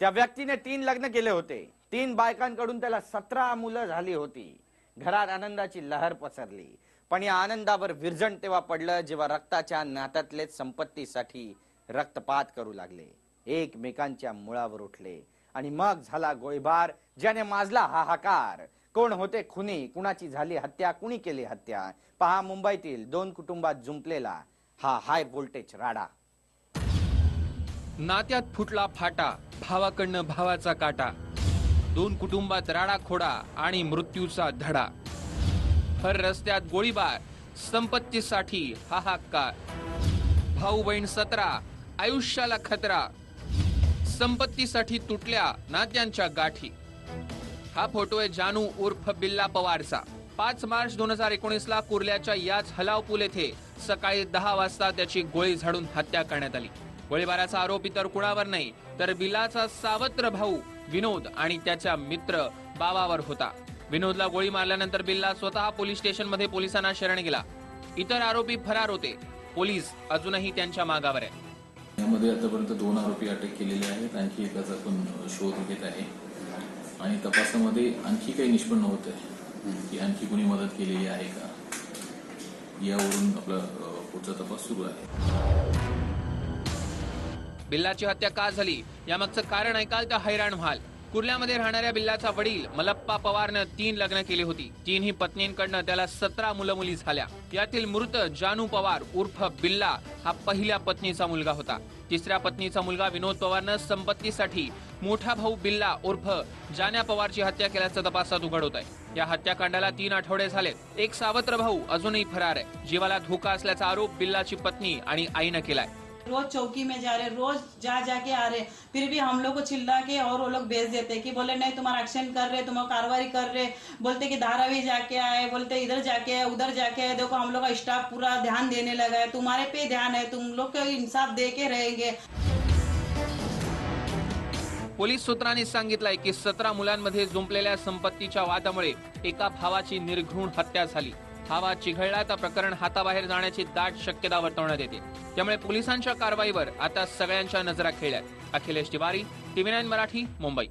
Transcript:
त्या व्यक्तीने तीन लग्न केले होते. तीन बायकांकडून त्याला सतरा मुलं झाली होती. घरात आनंदाची लहर पसरली. पण या आनंदावर विरजण तेव्हा पडलं जेव्हा रक्ताच्या नात्यातले संपत्तीसाठी रक्तपात करू लागले. एकमेकांच्या मुळावर उठले. आणि मग झाला गोळीबार ज्याने माजला हाहाकार कोण होते खुनी कुणाची झाली हत्या कुणी केली हत्या? पहा मुंबईतील दोन कुटुंबात जुंपलेला हा हाय व्होल्टेज राडा. नात्यात फुटला फाटा भावाकडनं भावाचा काटा. दोन कुटुंबात राडाखोडा आणि मृत्यूचा धडा. हर रस्त्यात गोळीबार संपत्तीसाठी हाहाकार. भाऊ बहीण सतरा आयुष्याला खतरा. संपत्तीसाठी तुटल्या नात्यांच्या गाठी. हा फोटो आहे जानू उर्फ बिल्ला पवारचा. पाच मार्च दोन हजार एकोणीस ला कुर्ल्याच्या याच हलावपूल येथे सकाळी दहा वाजता त्याची गोळी झाडून हत्या करण्यात आली. गोळीबाराचा आरोप इतर कुणावर नाही तर बिलाचा सावत्र भाऊ विनोद आणि त्याच्या मित्र बाबावर होता. विनोदला गोळी मारल्यानंतर बिल्ला स्वतः पोलीस स्टेशनमध्ये पोलिसांना शरण गेला. इतर आरोपी फरार होते. पोलीस अजूनही त्यांच्या मागावर आहे यामध्ये आतापर्यंत दोन आरोपी अटक केलेले आहेत. आणखी एकाचा पण शोध घेत आहे. आणि तपासामध्ये आणखी काही निष्पन्न होत आहे. की आणखी कोणी मदत केलेली आहे का? यावरून आपला पुढचा तपास सुरू आहे. बिल्लाची हत्या का झाली? यामागचं कारण ऐकाल तर हैराण व्हाल. कुर्ल्यामध्ये राहणाऱ्या बिल्लाचा वडील मलप्पा पवारनं तीन लग्न केली होती. तीनही पत्नींकडनं त्याला सतरा मुलं मुली झाल्या. यातील मृत जानू पवार उर्फ बिल्ला हा पहिल्या पत्नीचा मुलगा होता. तिसऱ्या पत्नीचा मुलगा विनोद पवारनं संपत्तीसाठी मोठा भाऊ बिल्ला उर्फ जान्या पवारची हत्या केल्याचं तपासात उघड होत आहे या हत्याकांडाला तीन आठवडे झालेत. एक सावत्र भाऊ अजूनही फरार आहे. जीवाला धोका असल्याचा आरोप बिल्लाची पत्नी आणि आईनं केलाय. रोज चौकी में जा रहे रोज जा जाके आ रहे फिर भी हम लोग को चिल्ला के और वो लोग भेज देते कि बोले नहीं तुम्हारा एक्शन कर रहे तुम्हारा कार्रवाई कर रहे बोलते कि धारावी जाके आए बोलते इधर जाके आए उधर जाके आए। देखो हम लोग का स्टाफ पूरा ध्यान देने लगा है। तुम्हारे पे ध्यान है तुम लोग को इंसाफ दे के रहेंगे। पोलीस सूत्रांनी सांगितलंय की सतरा मुलांमध्ये जुंपलेल्या संपत्तीच्या वादामुळे एका भावाची निर्घृण हत्या झाली. हा चिघळला तर प्रकरण हाताबाहेर जाण्याची दाट शक्यता वर्तवण्यात येते. त्यामुळे पोलिसांच्या कारवाईवर आता सगळ्यांच्या नजरा खेळल्यात अखिलेश तिवारी टीव्ही नाईन मराठी मुंबई.